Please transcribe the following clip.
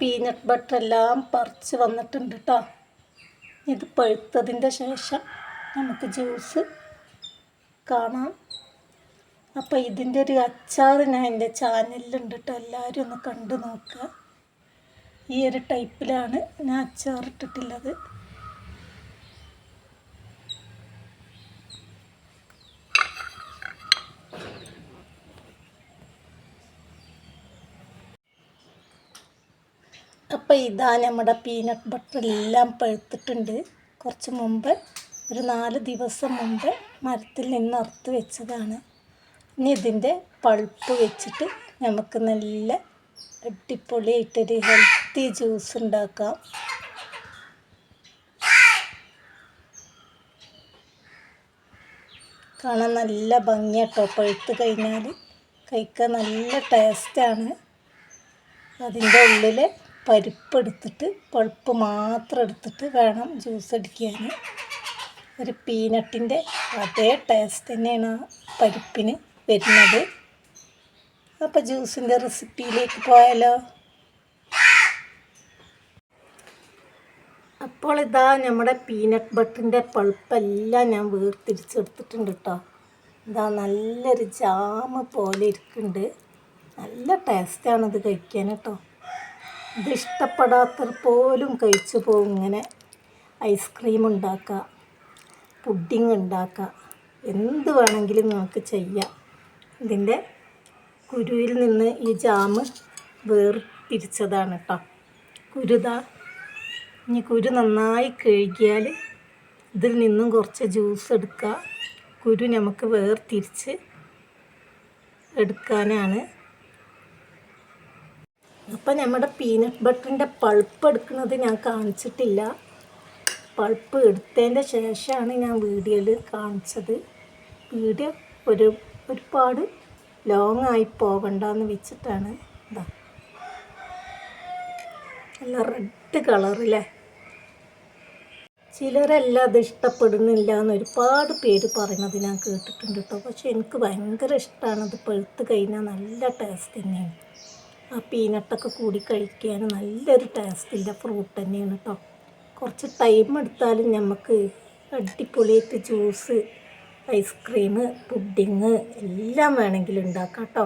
Peanut butter എല്ലാം പറിച്ച് വന്നിട്ടുണ്ട് കേട്ടോ ഇത് പഴുത്തതിന്റെ ശേഷം നമുക്ക് ജ്യൂസ് കാണാം. അപ്പോൾ ഇതിന്റെ ഒരു അച്ചാർ ഞാൻ എന്റെ ചാനലിലുണ്ട് കേട്ടോ എല്ലാവരും ഒന്ന് കണ്ടു നോക്കുക ഈ ഒരു ടൈപ്പിലാണ് ഞാൻ അച്ചാർ ഇട്ടിട്ടുള്ളത്. അപ്പോൾ ഇതാ നമ്മുടെ പീനട്ട് ബട്ടർ എല്ലാം പഴുത്തിട്ടുണ്ട്. കുറച്ച് മുമ്പ് ഒരു നാല് ദിവസം മുമ്പ് മരത്തിൽ നിന്ന് അറുത്ത് വെച്ചതാണ്. ഇനി ഇതിന്റെ പൾപ്പ് വെച്ചിട്ട് നമുക്ക് നല്ല അടിപൊളിയായിട്ടൊരു ഹെൽത്തി ജ്യൂസ് ഉണ്ടാക്കാം. കാണാൻ നല്ല ഭംഗിയാട്ടോ. പഴുത്ത് കഴിഞ്ഞാൽ കഴിക്കാൻ നല്ല ടേസ്റ്റാണ് അതിന്റെ ഉള്ളിൽ പരിപ്പ് പഴുപ്പ് മാത്രം എടുത്തിട്ട് വേണം ജ്യൂസ് അടിക്കാൻ. ഒരു പീനട്ടിന്റെ അതേ ടേസ്റ്റ് തന്നെയാണ് ആ പരിപ്പിന് വരുന്നത്. അപ്പോൾ ജ്യൂസിന്റെ റെസിപ്പിയിലേക്ക് പോയാലോ? അപ്പോൾ ഇതാ നമ്മുടെ പീനട്ട് ബട്ടറിന്റെ പഴുപ്പെല്ലാം ഞാൻ വേർതിരിച്ചെടുത്തിട്ടുണ്ട് കേട്ടോ. ഇതാ നല്ലൊരു ജാമ് പോലെ ഇരിക്കുന്നുണ്ട്. നല്ല ടേസ്റ്റാണ് ഇത് കഴിക്കാൻ കേട്ടോ. ഇത് പോലും കഴിച്ചു പോകും. ഇങ്ങനെ ഐസ്ക്രീം ഉണ്ടാക്കുക പുഡിങ് ഉണ്ടാക്കുക എന്ത് വേണമെങ്കിലും നമുക്ക് ചെയ്യാം. ഇതിന്റെ കുരുവിൽ നിന്ന് ഈ ജാമ് വേർതിരിച്ചതാണ് കേട്ടോ. കുരുതാ ഇനി കുരു നന്നായി കഴുകിയാൽ ഇതിൽ നിന്നും കുറച്ച് ജ്യൂസ് എടുക്കുക. കുരു നമുക്ക് വേർതിരിച്ച് എടുക്കാനാണ് അപ്പം നമ്മുടെ പീനട്ട് ബട്ടറിന്റെ പൾപ്പ് എടുക്കുന്നത് ഞാൻ കാണിച്ചിട്ടില്ല. പൾപ്പ് എടുത്തതിന്റെ ശേഷമാണ് ഞാൻ വീഡിയോയിൽ കാണിച്ചത്. വീഡിയോ ഒരു ഒരുപാട് ലോങ് ആയി പോകണ്ടെന്ന് വെച്ചിട്ടാണ്. ഇതാ നല്ല റെഡ് കളറില്ലേ ചിലരെല്ലാം അത് ഇഷ്ടപ്പെടുന്നില്ല എന്ന് ഒരുപാട് പേര് പറയുന്നത് ഞാൻ കേട്ടിട്ടുണ്ട് കേട്ടോ. പക്ഷെ എനിക്ക് ഭയങ്കര ഇഷ്ടമാണ് അത് പഴുത്ത് കഴിഞ്ഞാൽ നല്ല ടേസ്റ്റ് തന്നെയാണ്. ആ പീനട്ടൊക്കെ കൂടി കഴിക്കാൻ നല്ലൊരു ടേസ്റ്റില്ല ഫ്രൂട്ട് തന്നെയാണ് കേട്ടോ കുറച്ച് ടൈം എടുത്താലും നമുക്ക് അടിപൊളിയായിട്ട് ജ്യൂസ് ഐസ്ക്രീം പുഡിങ് എല്ലാം വേണമെങ്കിലും ഉണ്ടാക്കാം കേട്ടോ